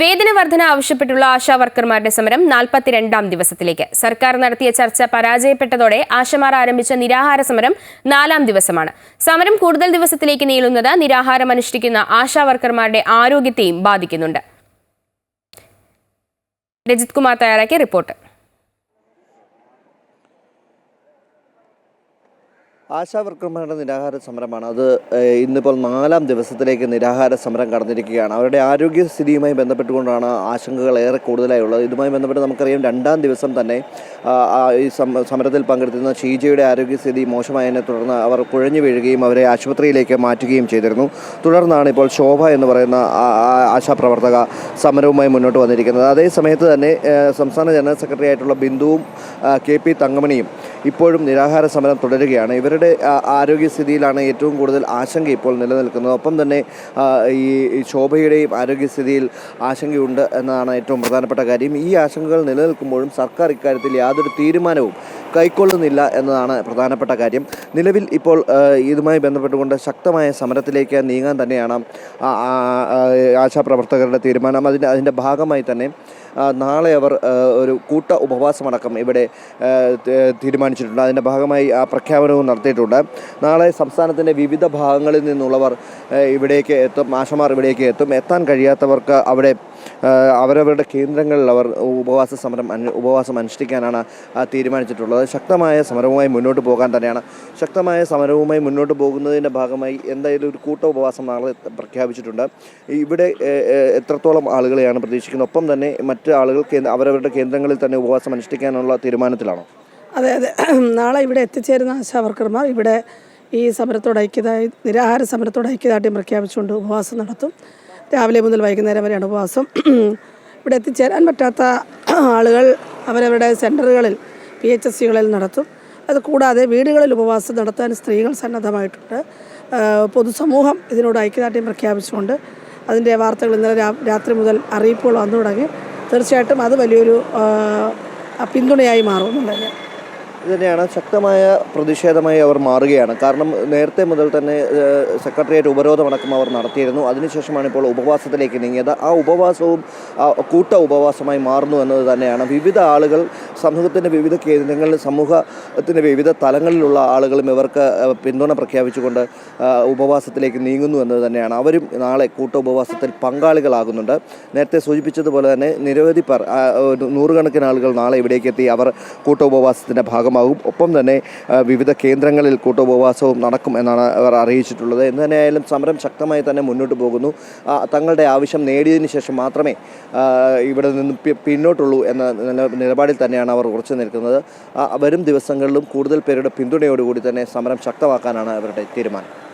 വേതന വർധന ആവശ്യപ്പെട്ടുള്ള ആശാ വർക്കർമാരുടെ സമരം നാൽപ്പത്തിരണ്ടാം ദിവസത്തിലേക്ക്. സർക്കാർ നടത്തിയ ചർച്ച പരാജയപ്പെട്ടതോടെ ആശമാർ ആരംഭിച്ച നിരാഹാര സമരം നാലാം ദിവസമാണ്. സമരം കൂടുതൽ ദിവസത്തിലേക്ക് നീളുന്നത് നിരാഹാരം അനുഷ്ഠിക്കുന്ന ആശാ വർക്കർമാരുടെ ആരോഗ്യത്തെയും ബാധിക്കുന്നുണ്ട്. രജിത് കുമാർ തയ്യാറാക്കിയ റിപ്പോർട്ട്. ആശാ വർക്കർമാരുടെ നിരാഹാര സമരമാണ്. അത് ഇന്നിപ്പോൾ നാലാം ദിവസത്തിലേക്ക് നിരാഹാര സമരം കടന്നിരിക്കുകയാണ്. അവരുടെ ആരോഗ്യസ്ഥിതിയുമായി ബന്ധപ്പെട്ടുകൊണ്ടാണ് ആശങ്കകൾ ഏറെ കൂടുതലായി ഉള്ളത് ഇതുമായി ബന്ധപ്പെട്ട് നമുക്കറിയാം രണ്ടാം ദിവസം തന്നെ ഈ സമരത്തിൽ പങ്കെടുത്തിരുന്ന ഷീജയുടെ ആരോഗ്യസ്ഥിതി മോശമായതിനെ തുടർന്ന് അവർ കുഴഞ്ഞു വീഴുകയും അവരെ ആശുപത്രിയിലേക്ക് മാറ്റുകയും ചെയ്തിരുന്നു. തുടർന്നാണ് ഇപ്പോൾ ശോഭ എന്ന് പറയുന്ന ആശാപ്രവർത്തക സമരവുമായി മുന്നോട്ട് വന്നിരിക്കുന്നത്. അതേ സമയത്ത് തന്നെ സംസ്ഥാന ജനറൽ സെക്രട്ടറി ആയിട്ടുള്ള ബിന്ദുവും കെ പി തങ്കമണിയും ഇപ്പോഴും നിരാഹാര സമരം തുടരുകയാണ്. ഇവരുടെ ആരോഗ്യസ്ഥിതിയിലാണ് ഏറ്റവും കൂടുതൽ ആശങ്ക ഇപ്പോൾ നിലനിൽക്കുന്നത്. ഒപ്പം തന്നെ ഈ ശോഭയുടെയും ആരോഗ്യസ്ഥിതിയിൽ ആശങ്കയുണ്ട് എന്നതാണ് ഏറ്റവും പ്രധാനപ്പെട്ട കാര്യം. ഈ ആശങ്കകൾ നിലനിൽക്കുമ്പോഴും സർക്കാർ ഇക്കാര്യത്തിൽ യാതൊരു തീരുമാനവും കൈക്കൊള്ളുന്നില്ല എന്നതാണ് പ്രധാനപ്പെട്ട കാര്യം. നിലവിൽ ഇപ്പോൾ ഇതുമായി ബന്ധപ്പെട്ടുകൊണ്ട് ശക്തമായ സമരത്തിലേക്ക് നീങ്ങാൻ തന്നെയാണ് ആശാപ്രവർത്തകരുടെ തീരുമാനം. അതിന്റെ അതിന്റെ ഭാഗമായി തന്നെ നാളെ അവർ ഒരു കൂട്ട ഉപവാസമടക്കം ഇവിടെ തീരുമാനിച്ചിട്ടുണ്ട്. അതിന്റെ ഭാഗമായി ആ പ്രഖ്യാപനവും നടത്തിയിട്ടുണ്ട്. നാളെ സംസ്ഥാനത്തിന്റെ വിവിധ ഭാഗങ്ങളിൽ നിന്നുള്ളവർ ഇവിടേക്ക് എത്തും ആശമാർ ഇവിടേക്ക് എത്തും. എത്താൻ കഴിയാത്തവർക്ക് അവിടെ അവരവരുടെ കേന്ദ്രങ്ങളിൽ അവർ ഉപവാസ സമരം ഉപവാസം അനുഷ്ഠിക്കാനാണ് തീരുമാനിച്ചിട്ടുള്ളത്. ശക്തമായ സമരവുമായി മുന്നോട്ട് പോകാൻ തന്നെയാണ്. ശക്തമായ സമരവുമായി മുന്നോട്ട് പോകുന്നതിന്റെ ഭാഗമായി എന്തായാലും ഒരു കൂട്ട ഉപവാസം നാളെ പ്രഖ്യാപിച്ചിട്ടുണ്ട്. ഇവിടെ എത്രത്തോളം ആളുകളെയാണ് പ്രതീക്ഷിക്കുന്നത്? ഒപ്പം തന്നെ മറ്റ് ആളുകൾ അവരവരുടെ കേന്ദ്രങ്ങളിൽ തന്നെ ഉപവാസം അനുഷ്ഠിക്കാനുള്ള തീരുമാനത്തിലാണോ? അതെ അതെ. നാളെ ഇവിടെ എത്തിച്ചേരുന്ന ആശാവർക്കർമാർ ഇവിടെ ഈ സമരത്തോട് ഐക്യതായി നിരാഹാര സമരത്തോട് ഐക്യദാർഢ്യം പ്രഖ്യാപിച്ചുകൊണ്ട് ഉപവാസം നടത്തും. രാവിലെ മുതൽ വൈകുന്നേരം വരെയാണ് ഉപവാസം. ഇവിടെ എത്തിച്ചേരാൻ പറ്റാത്ത ആളുകൾ അവരവരുടെ സെന്ററുകളിൽ പി എച്ച് എസ് സികളിൽ നടത്തും. അത് കൂടാതെ വീടുകളിൽ ഉപവാസം നടത്താൻ സ്ത്രീകൾ സന്നദ്ധമായിട്ടുണ്ട്. പൊതുസമൂഹം ഇതിനോട് ഐക്യദാർഢ്യം പ്രഖ്യാപിച്ചുകൊണ്ട് അതിന്റെ വാർത്തകൾ ഇന്നലെ രാത്രി മുതൽ അറിയിപ്പുകൾ വന്നു തുടങ്ങി. തീർച്ചയായിട്ടും അത് വലിയൊരു പിന്തുണയായി മാറും എന്നുള്ളത് ഇത് തന്നെയാണ് ശക്തമായ പ്രതിഷേധമായി അവർ മാറുകയാണ്. കാരണം നേരത്തെ മുതൽ തന്നെ സെക്രട്ടേറിയറ്റ് ഉപരോധമടക്കം അവർ നടത്തിയിരുന്നു. അതിനുശേഷമാണ് ഇപ്പോൾ ഉപവാസത്തിലേക്ക് നീങ്ങിയത്. ആ ഉപവാസവും കൂട്ട ഉപവാസമായി മാറുന്നു എന്നത് തന്നെയാണ്. വിവിധ ആളുകൾ സമൂഹത്തിന്റെ വിവിധ കേന്ദ്രങ്ങളിൽ സമൂഹത്തിന്റെ വിവിധ തലങ്ങളിലുള്ള ആളുകളും ഇവർക്ക് പിന്തുണ പ്രഖ്യാപിച്ചുകൊണ്ട് ഉപവാസത്തിലേക്ക് നീങ്ങുന്നു എന്നത് തന്നെയാണ്. അവരും നാളെ കൂട്ട ഉപവാസത്തിൽ പങ്കാളികളാകുന്നുണ്ട്. നേരത്തെ സൂചിപ്പിച്ചതുപോലെ തന്നെ നിരവധി പേർ നൂറുകണക്കിന് ആളുകൾ നാളെ ഇവിടേക്ക് എത്തി അവർ കൂട്ട ഉപവാസത്തിന്റെ ഭാഗമാകും ഒപ്പം തന്നെ വിവിധ കേന്ദ്രങ്ങളിൽ കൂട്ടോപവാസവും നടക്കും എന്നാണ് അവർ അറിയിച്ചിട്ടുള്ളത്. എന്ന് തന്നെയായാലും സമരം ശക്തമായി തന്നെ മുന്നോട്ട് പോകുന്നു. തങ്ങളുടെ ആവശ്യം നേടിയതിന് ശേഷം മാത്രമേ ഇവിടെ നിന്ന് പിന്നോട്ടുള്ളൂ എന്ന നില- നിലപാടിൽ തന്നെയാണ് അവർ ഉറച്ചു നിൽക്കുന്നത്. വരും ദിവസങ്ങളിലും കൂടുതൽ പേരുടെ പിന്തുണയോടുകൂടി തന്നെ സമരം ശക്തമാക്കാനാണ് അവരുടെ തീരുമാനം.